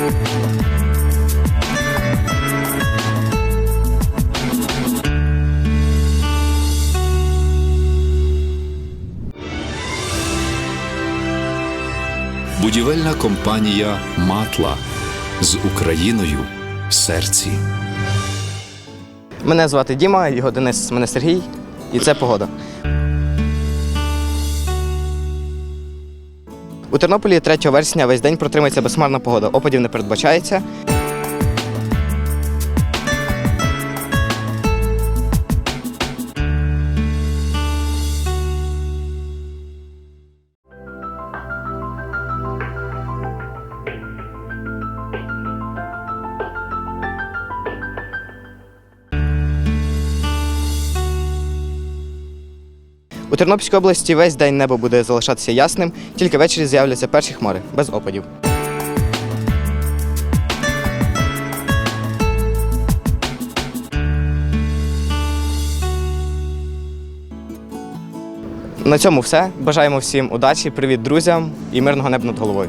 Будівельна компанія Матла з Україною в серці. Мене звати Діма, його Денис, мене Сергій, і це погода. У Тернополі 3 вересня весь день протримається безхмарна погода. Опадів не передбачається. У Тернопільській області весь день небо буде залишатися ясним, тільки ввечері з'являться перші хмари без опадів. На цьому все. Бажаємо всім удачі, привіт друзям і мирного неба над головою.